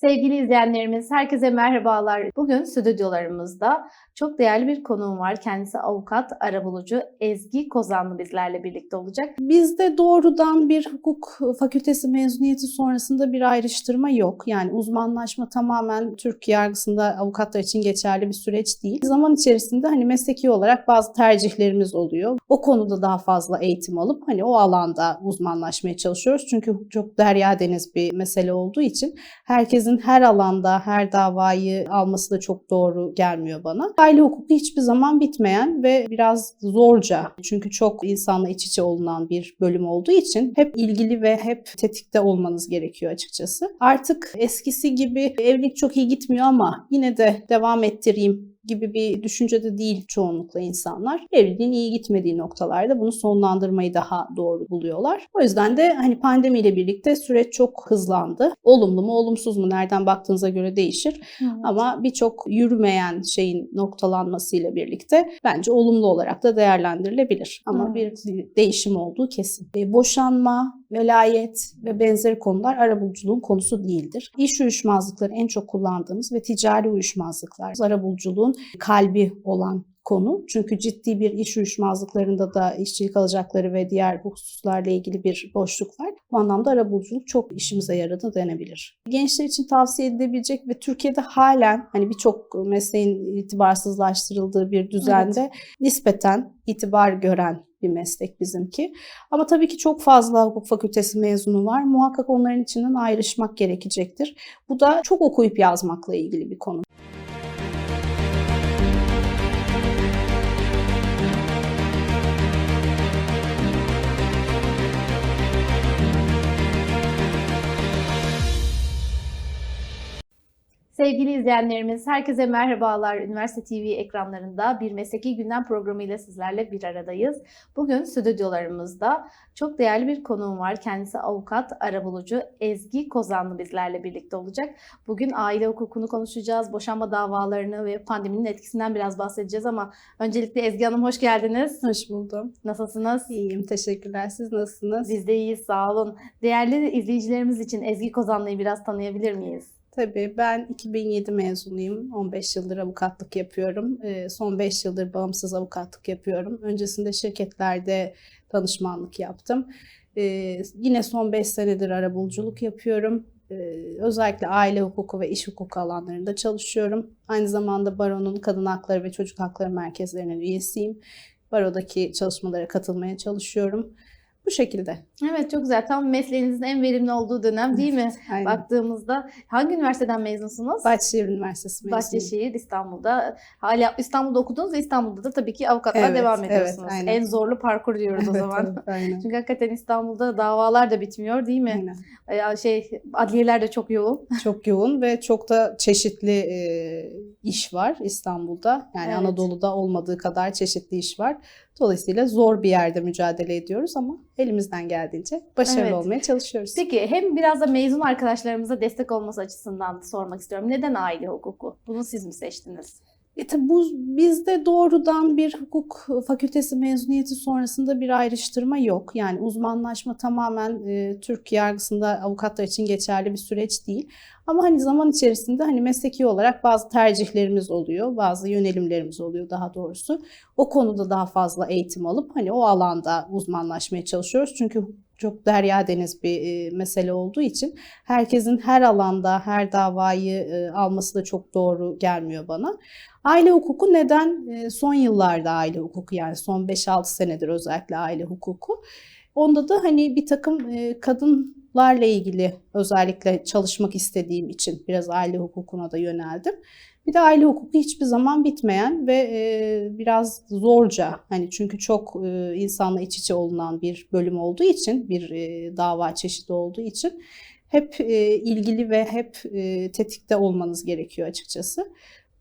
Sevgili izleyenlerimiz, herkese merhabalar. Bugün stüdyolarımızda çok değerli bir konuğum var. Kendisi avukat, arabulucu Ezgi Kozanlı bizlerle birlikte olacak. Bizde doğrudan bir hukuk fakültesi mezuniyeti sonrasında bir ayrıştırma yok. Yani uzmanlaşma tamamen Türk yargısında avukatlar için geçerli bir süreç değil. Zaman içerisinde hani mesleki olarak bazı tercihlerimiz oluyor. O konuda daha fazla eğitim alıp hani o alanda uzmanlaşmaya çalışıyoruz. Çünkü çok derya deniz bir mesele olduğu için herkesin her alanda her davayı alması da çok doğru gelmiyor bana. Aile hukuku hiçbir zaman bitmeyen ve biraz zorca çünkü çok insanla iç içe olunan bir bölüm olduğu için hep ilgili ve hep tetikte olmanız gerekiyor açıkçası. Artık eskisi gibi evlilik çok iyi gitmiyor ama yine de devam ettireyim gibi bir düşüncede değil çoğunlukla insanlar. Evliliğin iyi gitmediği noktalarda bunu sonlandırmayı daha doğru buluyorlar. O yüzden de hani pandemiyle birlikte süreç çok hızlandı. Olumlu mu olumsuz mu nereden baktığınıza göre değişir. Ama birçok yürümeyen şeyin noktalanmasıyla birlikte bence olumlu olarak da değerlendirilebilir. Ama bir değişim olduğu kesin. E, boşanma, velayet ve benzeri konular arabuluculuğun konusu değildir. İş uyuşmazlıkları en çok kullandığımız ve ticari uyuşmazlıklar arabuluculuğun kalbi olan konu. Çünkü ciddi bir iş uyuşmazlıklarında da işçilik alacakları ve diğer hususlarla ilgili bir boşluk var. Bu anlamda arabuluculuk çok işimize yaradı denebilir. Gençler için tavsiye edilebilecek ve Türkiye'de halen hani birçok mesleğin itibarsızlaştırıldığı bir düzende evet. nispeten itibar gören bir meslek bizimki. Ama tabii ki çok fazla hukuk fakültesi mezunu var. Muhakkak onların içinden ayrışmak gerekecektir. Bu da çok okuyup yazmakla ilgili bir konu. Sevgili izleyenlerimiz, herkese merhabalar. Üniversite TV ekranlarında bir mesleki gündem programıyla sizlerle bir aradayız. Bugün stüdyolarımızda çok değerli bir konuğum var. Kendisi avukat, arabulucu Ezgi Kozanlı bizlerle birlikte olacak. Bugün aile hukukunu konuşacağız, boşanma davalarını ve pandeminin etkisinden biraz bahsedeceğiz ama öncelikle Ezgi Hanım hoş geldiniz. Hoş buldum. Nasılsınız? İyiyim, teşekkürler. Siz nasılsınız? Biz de iyiyiz, sağ olun. Değerli izleyicilerimiz için Ezgi Kozanlı'yı biraz tanıyabilir miyiz? Tabii ben 2007 mezunuyum. 15 yıldır avukatlık yapıyorum. Son 5 yıldır bağımsız avukatlık yapıyorum. Öncesinde şirketlerde danışmanlık yaptım. Yine son 5 senedir arabuluculuk yapıyorum. Özellikle aile hukuku ve iş hukuku alanlarında çalışıyorum. Aynı zamanda Baro'nun Kadın Hakları ve Çocuk Hakları Merkezlerinin üyesiyim. Baro'daki çalışmalara katılmaya çalışıyorum. Bu şekilde. Evet çok güzel. Tam mesleğinizin en verimli olduğu dönem değil mi? Aynen. Baktığımızda hangi üniversiteden mezunsunuz? Bahçeşehir Üniversitesi mezunuyum. Bahçeşehir İstanbul'da. Hala İstanbul'da okudunuz ve İstanbul'da da tabii ki avukatlığa Evet, devam evet, ediyorsunuz. aynen. en zorlu parkur diyoruz o Evet, zaman. evet, aynen. Çünkü hakikaten İstanbul'da davalar da bitmiyor değil mi? Aynen. Ee, Şey adliyeler de çok yoğun. Çok yoğun ve çok da çeşitli e, iş var İstanbul'da. Yani Evet. Anadolu'da olmadığı kadar çeşitli iş var. Dolayısıyla zor bir yerde mücadele ediyoruz ama elimizden geldiğince başarılı Evet. olmaya çalışıyoruz. Peki hem biraz da mezun arkadaşlarımıza destek olması açısından sormak istiyorum. Neden aile hukuku? Bunu siz mi seçtiniz? E tabi bu bizde doğrudan bir hukuk fakültesi mezuniyeti sonrasında bir ayrıştırma yok. Yani uzmanlaşma tamamen e, Türk yargısında avukatlar için geçerli bir süreç değil. Ama hani zaman içerisinde hani mesleki olarak bazı tercihlerimiz oluyor, bazı yönelimlerimiz oluyor daha doğrusu. O konuda daha fazla eğitim alıp hani o alanda uzmanlaşmaya çalışıyoruz. Çünkü çok derya deniz bir e, mesele olduğu için herkesin her alanda her davayı e, alması da çok doğru gelmiyor bana. Aile hukuku neden? E, Son yıllarda aile hukuku yani son 5-6 senedir özellikle aile hukuku. Onda da hani bir takım kadınlarla ilgili özellikle çalışmak istediğim için biraz aile hukukuna da yöneldim. Bir de aile hukuku hiçbir zaman bitmeyen ve e, biraz zorca hani çünkü çok e, insanla iç içe olunan bir bölüm olduğu için bir e, dava çeşidi olduğu için hep e, ilgili ve hep e, tetikte olmanız gerekiyor açıkçası.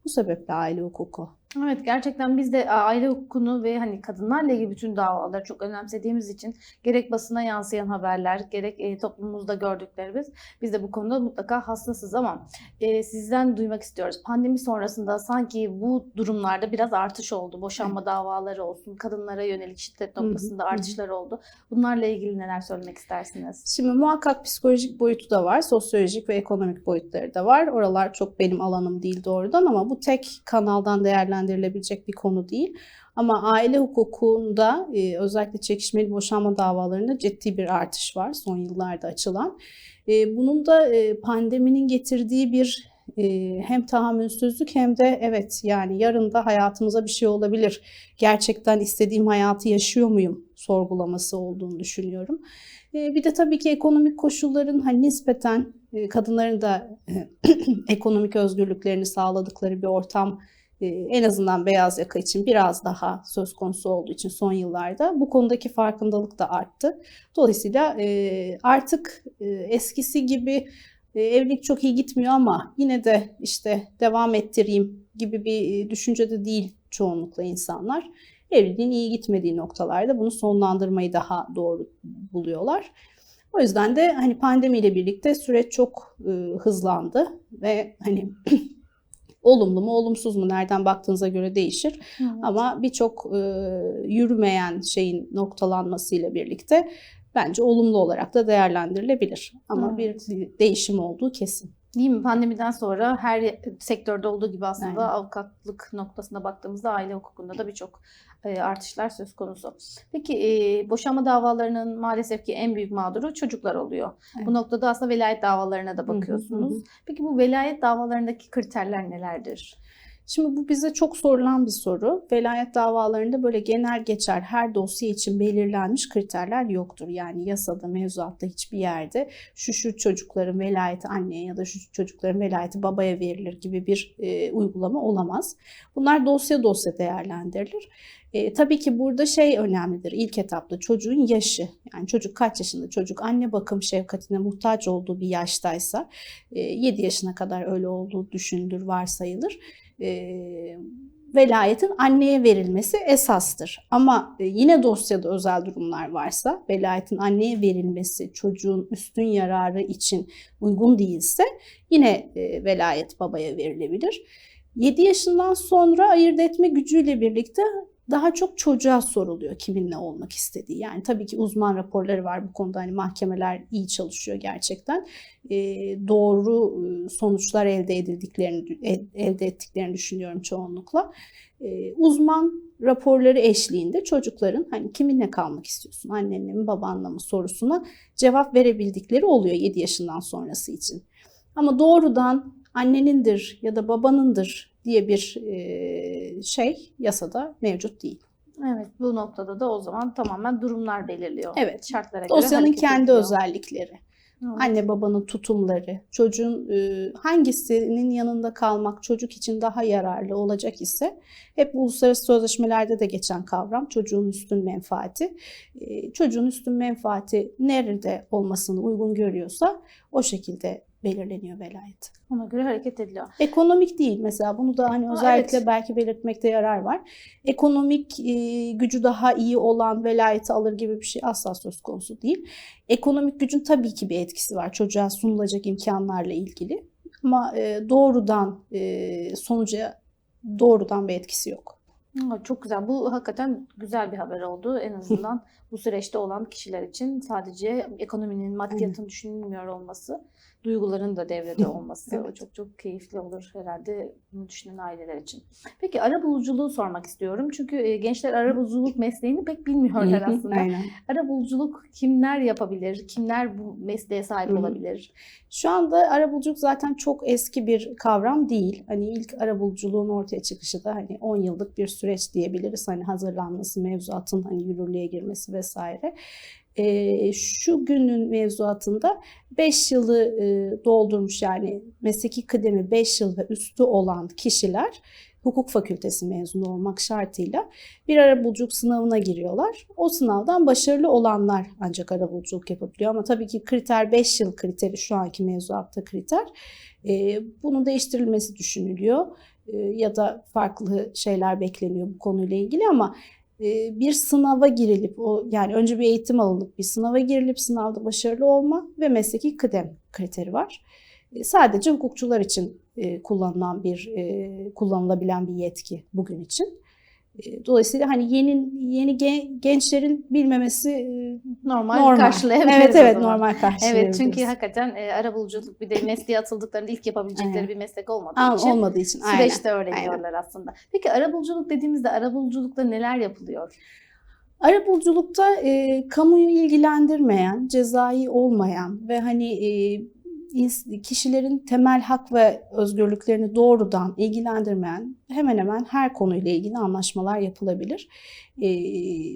Bu sebeple aile hukuku. Evet gerçekten biz de aile hukukunu ve hani kadınlarla ilgili bütün davaları çok önemsediğimiz için gerek basına yansıyan haberler gerek e, toplumumuzda gördüklerimiz biz de bu konuda mutlaka hassasız ama e, sizden duymak istiyoruz. Pandemi sonrasında sanki bu durumlarda biraz artış oldu. Boşanma davaları olsun, kadınlara yönelik şiddet noktasında artışlar oldu. Bunlarla ilgili neler söylemek istersiniz? Şimdi muhakkak psikolojik boyutu da var, sosyolojik ve ekonomik boyutları da var. Oralar çok benim alanım değil doğrudan ama bu tek kanaldan değerlendirilebilecek bir konu değil. Ama aile hukukunda e, özellikle çekişmeli boşanma davalarında ciddi bir artış var son yıllarda açılan. E, bunun da e, pandeminin getirdiği bir hem tahammülsüzlük hem de evet yani yarın da hayatımıza bir şey olabilir. Gerçekten istediğim hayatı yaşıyor muyum sorgulaması olduğunu düşünüyorum. Bir de tabii ki ekonomik koşulların hani nispeten kadınların da ekonomik özgürlüklerini sağladıkları bir ortam en azından beyaz yaka için biraz daha söz konusu olduğu için son yıllarda bu konudaki farkındalık da arttı. Dolayısıyla e, artık e, eskisi gibi e, evlilik çok iyi gitmiyor ama yine de işte devam ettireyim gibi bir düşüncede değil çoğunlukla insanlar. Evliliğin iyi gitmediği noktalarda bunu sonlandırmayı daha doğru buluyorlar. O yüzden de hani pandemiyle birlikte süreç çok hızlandı ve hani olumlu mu olumsuz mu nereden baktığınıza göre değişir. Ama birçok e, yürümeyen şeyin noktalanmasıyla birlikte bence olumlu olarak da değerlendirilebilir. Ama Evet. bir değişim olduğu kesin. Değil mi? Pandemiden sonra her sektörde olduğu gibi aslında Aynen. avukatlık noktasına baktığımızda aile hukukunda da birçok e, artışlar söz konusu. Peki e, boşanma davalarının maalesef ki en büyük mağduru çocuklar oluyor. Evet. Bu noktada aslında velayet davalarına da hı, bakıyorsunuz. hı hı. Peki bu velayet davalarındaki kriterler nelerdir? Şimdi bu bize çok sorulan bir soru. Velayet davalarında böyle genel geçer her dosya için belirlenmiş kriterler yoktur. Yani yasada, mevzuatta hiçbir yerde şu şu çocukların velayeti anneye ya da şu çocukların velayeti babaya verilir gibi bir e, uygulama olamaz. Bunlar dosya dosya değerlendirilir. E, tabii ki burada şey önemlidir. İlk etapta çocuğun yaşı. Yani çocuk kaç yaşında? Çocuk anne bakım şefkatine muhtaç olduğu bir yaştaysa e, 7 yaşına kadar öyle olduğu düşünülür, varsayılır velayetin anneye verilmesi esastır. Ama e, yine dosyada özel durumlar varsa velayetin anneye verilmesi çocuğun üstün yararı için uygun değilse yine e, velayet babaya verilebilir. 7 yaşından sonra ayırt etme gücüyle birlikte daha çok çocuğa soruluyor kiminle olmak istediği. Yani tabii ki uzman raporları var bu konuda. Hani mahkemeler iyi çalışıyor gerçekten. E, doğru e, sonuçlar elde edildiklerini e- elde ettiklerini düşünüyorum çoğunlukla. E, uzman raporları eşliğinde çocukların hani kiminle kalmak istiyorsun? Annenle mi babanla mı sorusuna cevap verebildikleri oluyor 7 yaşından sonrası için. Ama doğrudan annenindir ya da babanındır diye bir e, şey yasada mevcut değil. Evet bu noktada da o zaman tamamen durumlar belirliyor. Evet. Şartlara göre Dosyanın kendi ediliyor. özellikleri, Evet. anne babanın tutumları, çocuğun e, hangisinin yanında kalmak çocuk için daha yararlı olacak ise hep uluslararası sözleşmelerde de geçen kavram çocuğun üstün menfaati. E, çocuğun üstün menfaati nerede olmasını uygun görüyorsa o şekilde belirleniyor velayet. Ona göre hareket ediliyor. Ekonomik değil mesela bunu da hani Ha, özellikle evet. belki belirtmekte yarar var. Ekonomik e, gücü daha iyi olan velayeti alır gibi bir şey asla söz konusu değil. Ekonomik gücün tabii ki bir etkisi var çocuğa sunulacak imkanlarla ilgili. Ama e, doğrudan e, sonuca doğrudan bir etkisi yok. Çok güzel. Bu hakikaten güzel bir haber oldu. En azından bu süreçte olan kişiler için sadece ekonominin, maddiyatın düşünülmüyor olması, duyguların da devrede olması o Evet. çok çok keyifli olur herhalde bunu düşünen aileler için. Peki arabuluculuğu sormak istiyorum. Çünkü e, gençler arabuluculuk mesleğini pek bilmiyorlar aslında. Aynen. Arabuluculuk kimler yapabilir? Kimler bu mesleğe sahip olabilir? Şu anda arabuluculuk zaten çok eski bir kavram değil. Hani ilk arabuluculuğun ortaya çıkışı da hani 10 yıllık bir süreç diyebiliriz. Hani hazırlanması, mevzuatın hani yürürlüğe girmesi vesaire. Ee, şu günün mevzuatında 5 yılı e, doldurmuş yani mesleki kıdemi 5 yıl ve üstü olan kişiler hukuk fakültesi mezunu olmak şartıyla bir arabuluculuk sınavına giriyorlar. O sınavdan başarılı olanlar ancak arabuluculuk yapabiliyor. Ama tabii ki kriter 5 yıl kriteri şu anki mevzuatta kriter. E, bunun değiştirilmesi düşünülüyor e, ya da farklı şeyler bekleniyor bu konuyla ilgili ama e, bir sınava girilip o yani önce bir eğitim alınıp bir sınava girilip sınavda başarılı olma ve mesleki kıdem kriteri var. Sadece hukukçular için kullanılan bir kullanılabilen bir yetki bugün için. Dolayısıyla hani yeni yeni gen- gençlerin bilmemesi Normal, normal. karşılayabiliriz Evet evet normal karşılayabiliriz. Evet çünkü hakikaten e, arabuluculuk bir de mesleğe atıldıklarında ilk yapabilecekleri Aynen. bir meslek olmadığı Aa, için olmadığı için aynen. süreçte öğreniyorlar aslında. Peki arabuluculuk dediğimizde arabuluculukta neler yapılıyor? Arabuluculukta e, kamuyu ilgilendirmeyen, cezai olmayan ve hani e, kişilerin temel hak ve özgürlüklerini doğrudan ilgilendirmeyen hemen hemen her konuyla ilgili anlaşmalar yapılabilir. E,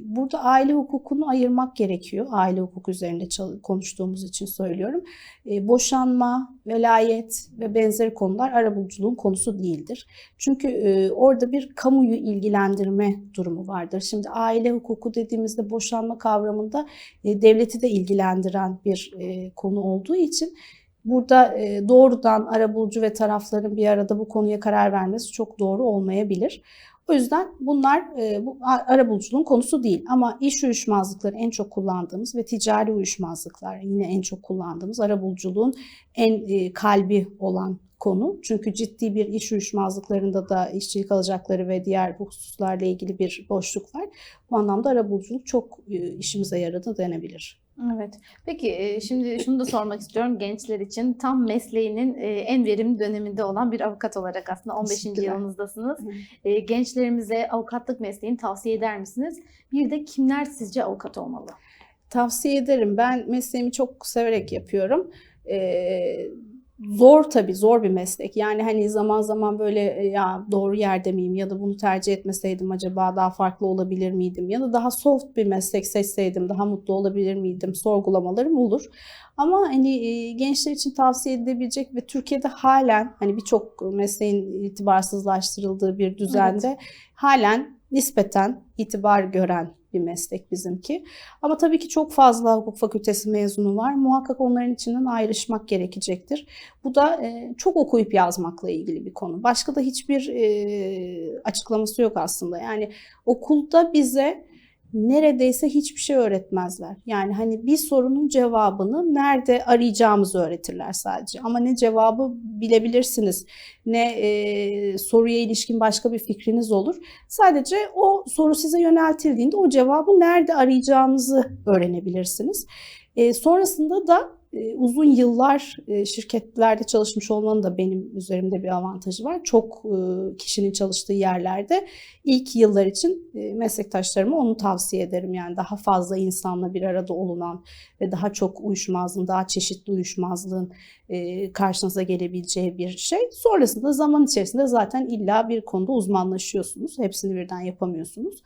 burada aile hukukunu ayırmak gerekiyor. Aile hukuku üzerinde konuştuğumuz için söylüyorum. E, boşanma, velayet ve benzeri konular arabuluculuğun konusu değildir. Çünkü e, orada bir kamuyu ilgilendirme durumu vardır. Şimdi aile hukuku dediğimizde boşanma kavramında e, devleti de ilgilendiren bir e, konu olduğu için burada e, doğrudan arabulucu ve tarafların bir arada bu konuya karar vermesi çok doğru olmayabilir. O yüzden bunlar e, bu arabuluculuğun konusu değil ama iş uyuşmazlıkları en çok kullandığımız ve ticari uyuşmazlıklar yine en çok kullandığımız arabuluculuğun en e, kalbi olan konu. Çünkü ciddi bir iş uyuşmazlıklarında da işçilik alacakları ve diğer hususlarla ilgili bir boşluk var. Bu anlamda arabuluculuk çok işimize yaradı denebilir. Evet. Peki şimdi şunu da sormak istiyorum gençler için tam mesleğinin en verimli döneminde olan bir avukat olarak aslında 15. Teşekkürler. yılınızdasınız. Hı. Gençlerimize avukatlık mesleğini tavsiye eder misiniz? Bir de kimler sizce avukat olmalı? Tavsiye ederim. Ben mesleğimi çok severek yapıyorum. Ee, zor tabii, zor bir meslek. Yani hani zaman zaman böyle e, ya doğru yerde miyim ya da bunu tercih etmeseydim acaba daha farklı olabilir miydim ya da daha soft bir meslek seçseydim daha mutlu olabilir miydim sorgulamalarım olur. Ama hani e, gençler için tavsiye edilebilecek ve Türkiye'de halen hani birçok mesleğin itibarsızlaştırıldığı bir düzende halen nispeten itibar gören bir meslek bizimki. Ama tabii ki çok fazla hukuk fakültesi mezunu var. Muhakkak onların içinden ayrışmak gerekecektir. Bu da e, çok okuyup yazmakla ilgili bir konu. Başka da hiçbir e, açıklaması yok aslında. Yani okulda bize neredeyse hiçbir şey öğretmezler. Yani hani bir sorunun cevabını nerede arayacağımızı öğretirler sadece. Ama ne cevabı bilebilirsiniz, ne e, soruya ilişkin başka bir fikriniz olur. Sadece o soru size yöneltildiğinde o cevabı nerede arayacağınızı öğrenebilirsiniz. E, sonrasında da uzun yıllar e, şirketlerde çalışmış olmanın da benim üzerimde bir avantajı var. Çok e, kişinin çalıştığı yerlerde ilk yıllar için e, meslektaşlarıma onu tavsiye ederim. Yani daha fazla insanla bir arada olunan ve daha çok uyuşmazlığın, daha çeşitli uyuşmazlığın karşınıza gelebileceği bir şey. Sonrasında zaman içerisinde zaten illa bir konuda uzmanlaşıyorsunuz. Hepsini birden yapamıyorsunuz.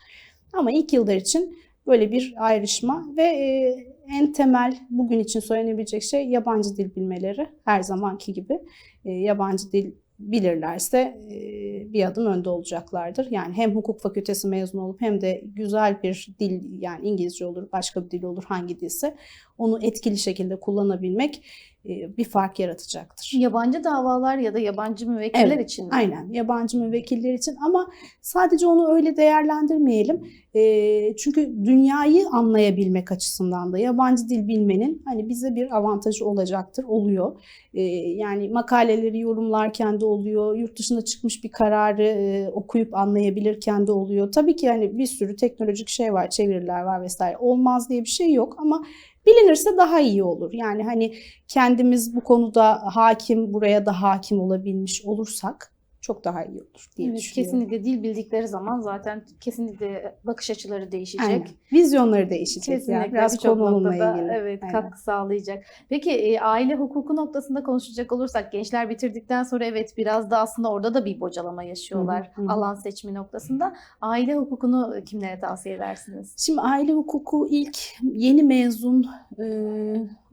Ama ilk yıllar için böyle bir ayrışma ve e, en temel bugün için söylenebilecek şey yabancı dil bilmeleri. Her zamanki gibi e, yabancı dil bilirlerse e, bir adım önde olacaklardır. Yani hem hukuk fakültesi mezunu olup hem de güzel bir dil yani İngilizce olur, başka bir dil olur hangi dilse onu etkili şekilde kullanabilmek bir fark yaratacaktır. Yabancı davalar ya da yabancı müvekkiller Evet, için mi? Aynen yabancı müvekkiller için ama sadece onu öyle değerlendirmeyelim. E, çünkü dünyayı anlayabilmek açısından da yabancı dil bilmenin hani bize bir avantajı olacaktır, oluyor. E, yani makaleleri yorumlarken de oluyor, yurt dışında çıkmış bir kararı e, okuyup anlayabilirken de oluyor. Tabii ki hani bir sürü teknolojik şey var, çeviriler var vesaire. Olmaz diye bir şey yok ama bilinirse daha iyi olur. Yani hani kendimiz bu konuda hakim, buraya da hakim olabilmiş olursak çok daha iyi olur diye Evet, düşünüyorum. kesinlikle dil bildikleri zaman zaten kesinlikle bakış açıları değişecek. Aynen. Vizyonları değişecek Kesinlikle yani. Biraz birçok konu onunla noktada ilgili. evet Aynen. katkı sağlayacak. Peki e, aile hukuku noktasında konuşacak olursak gençler bitirdikten sonra evet biraz da aslında orada da bir bocalama yaşıyorlar hı, hı. alan seçimi noktasında. Aile hukukunu kimlere tavsiye edersiniz? Şimdi aile hukuku ilk yeni mezun e,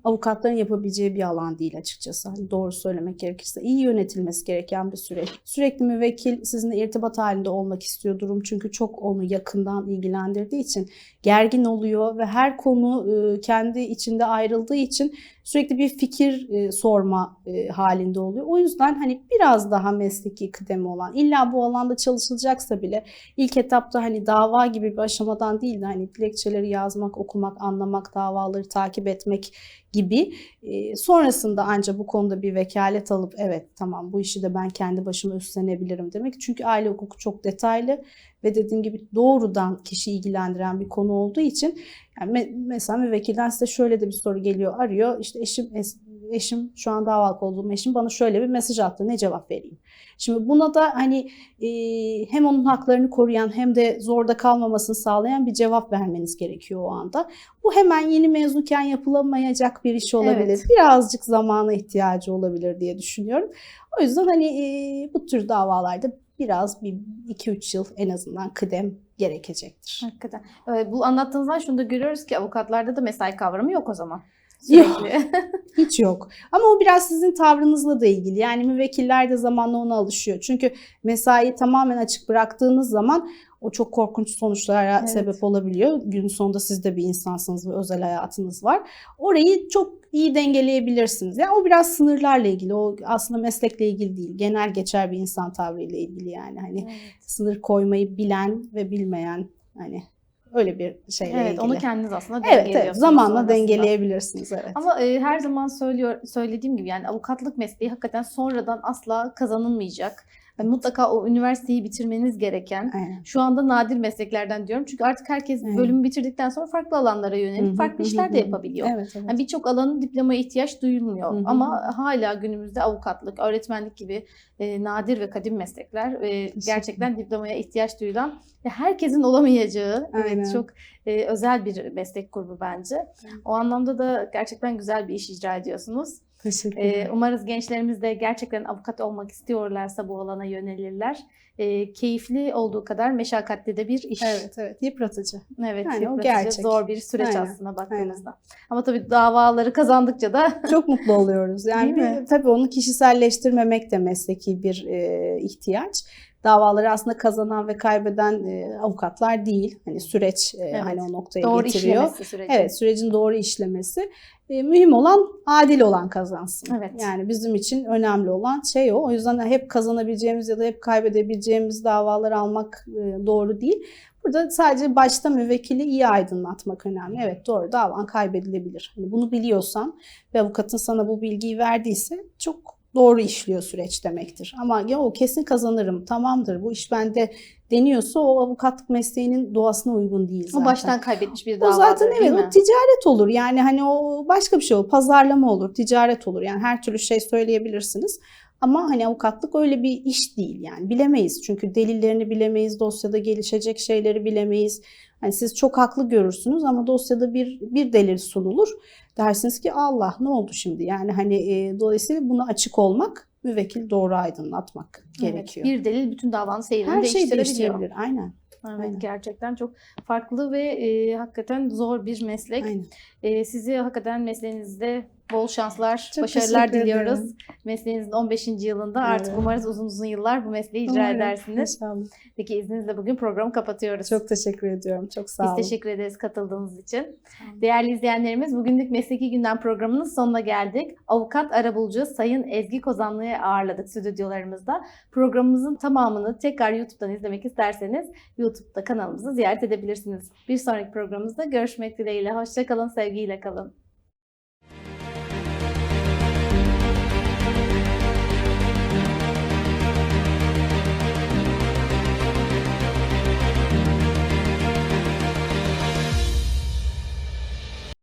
avukatların yapabileceği bir alan değil açıkçası. Hani doğru söylemek gerekirse iyi yönetilmesi gereken bir süreç. Sürekli müvekkil sizinle irtibat halinde olmak istiyor durum çünkü çok onu yakından ilgilendirdiği için gergin oluyor ve her konu e, kendi içinde ayrıldığı için sürekli bir fikir e, sorma e, halinde oluyor. O yüzden hani biraz daha mesleki kıdemi olan, illa bu alanda çalışılacaksa bile ilk etapta hani dava gibi bir aşamadan değil de hani dilekçeleri yazmak, okumak, anlamak, davaları takip etmek gibi e, sonrasında ancak bu konuda bir vekalet alıp evet tamam bu işi de ben kendi başıma üstlenebilirim demek. Çünkü aile hukuku çok detaylı ve dediğim gibi doğrudan kişi ilgilendiren bir konu olduğu için yani me- mesela müvekkilden size şöyle de bir soru geliyor arıyor işte eşim eşim şu an davalık olduğum eşim bana şöyle bir mesaj attı ne cevap vereyim? Şimdi buna da hani e, hem onun haklarını koruyan hem de zorda kalmamasını sağlayan bir cevap vermeniz gerekiyor o anda. Bu hemen yeni mezunken yapılamayacak bir iş olabilir. Evet. Birazcık zamana ihtiyacı olabilir diye düşünüyorum. O yüzden hani e, bu tür davalarda biraz bir 2-3 yıl en azından kıdem gerekecektir. Hakikaten. Ee, Bu anlattığınızdan şunu da görüyoruz ki avukatlarda da mesai kavramı yok o zaman. Yok. Hiç yok. Ama o biraz sizin tavrınızla da ilgili. Yani müvekkiller de zamanla ona alışıyor. Çünkü mesai tamamen açık bıraktığınız zaman o çok korkunç sonuçlara Evet. sebep olabiliyor. Gün sonunda siz de bir insansınız ve özel hayatınız var. Orayı çok iyi dengeleyebilirsiniz. Yani o biraz sınırlarla ilgili. O aslında meslekle ilgili değil. Genel geçer bir insan tavrıyla ilgili yani. Hani Evet. sınır koymayı bilen ve bilmeyen hani öyle bir şeyle Evet, ilgili. onu kendiniz aslında evet, evet dengeliyorsunuz zamanla sonrasında. dengeleyebilirsiniz evet. Ama e, her zaman söylüyor söylediğim gibi yani avukatlık mesleği hakikaten sonradan asla kazanılmayacak. Mutlaka o üniversiteyi bitirmeniz gereken Aynen. şu anda nadir mesleklerden diyorum. Çünkü artık herkes Evet. bölümü bitirdikten sonra farklı alanlara Hı yönelip hı, farklı işler de yapabiliyor. Evet, evet. Yani birçok alanın diplomaya ihtiyaç duyulmuyor. Hı hı. Ama hala günümüzde avukatlık, öğretmenlik gibi e, nadir ve kadim meslekler e, gerçekten diplomaya ihtiyaç duyulan ve herkesin olamayacağı Aynen. evet, çok e, özel bir meslek grubu bence. O anlamda da gerçekten güzel bir iş icra ediyorsunuz. Teşekkür E, ederim. umarız gençlerimiz de gerçekten avukat olmak istiyorlarsa bu alana yönelirler. E, keyifli olduğu kadar meşakkatli de bir iş. Evet evet yıpratıcı. Evet, Yani yıpratıcı, gerçek. zor bir süreç Aynen, aslında baktığımızda. Ama tabii davaları kazandıkça da Çok mutlu oluyoruz. Yani bir, tabii onu kişiselleştirmemek de mesleki bir e, ihtiyaç. Davaları aslında kazanan ve kaybeden e, avukatlar değil. Hani süreç e, Evet. hani o noktaya doğru getiriyor. işlemesi süreci. Evet, sürecin doğru işlemesi. E, mühim olan adil olan kazansın. Evet. Yani bizim için önemli olan şey o. O yüzden hep kazanabileceğimiz ya da hep kaybedebileceğimiz davaları almak e, doğru değil. Burada sadece başta müvekkili iyi aydınlatmak önemli. Evet doğru davan kaybedilebilir. Hani bunu biliyorsan ve avukatın sana bu bilgiyi verdiyse çok doğru işliyor süreç demektir. Ama ya o kesin kazanırım, tamamdır bu iş bende deniyorsa o avukatlık mesleğinin doğasına uygun değil zaten. O baştan kaybetmiş bir O davadır zaten değil evet o ticaret olur. Yani hani o başka bir şey olur. Pazarlama olur, ticaret olur. Yani her türlü şey söyleyebilirsiniz. Ama hani avukatlık öyle bir iş değil yani. Bilemeyiz. Çünkü delillerini bilemeyiz. Dosyada gelişecek şeyleri bilemeyiz. Hani siz çok haklı görürsünüz ama dosyada bir bir delil sunulur. Dersiniz ki Allah ne oldu şimdi? Yani hani e, dolayısıyla buna açık olmak, müvekkil doğru aydınlatmak Evet, gerekiyor. bir delil bütün davanın seyrini her şey değiştirebilir. Aynen. Evet, Aynen. gerçekten çok farklı ve e, hakikaten zor bir meslek. Aynen. E, sizi hakikaten mesleğinizde bol şanslar, Çok başarılar diliyoruz. ederim. Mesleğinizin 15. yılında artık Evet. umarız uzun uzun yıllar bu mesleği icra Umarım. edersiniz. İnşallah. Peki izninizle bugün programı kapatıyoruz. Çok teşekkür ediyorum. Çok sağ Biz olun. teşekkür ederiz katıldığınız için. Değerli izleyenlerimiz bugünlük Mesleki Gündem programının sonuna geldik. Avukat arabulucu Sayın Ezgi Kozanlı'yı ağırladık stüdyolarımızda. Programımızın tamamını tekrar YouTube'dan izlemek isterseniz YouTube'da kanalımızı ziyaret edebilirsiniz. Bir sonraki programımızda görüşmek dileğiyle. Hoşçakalın, sevgiyle kalın.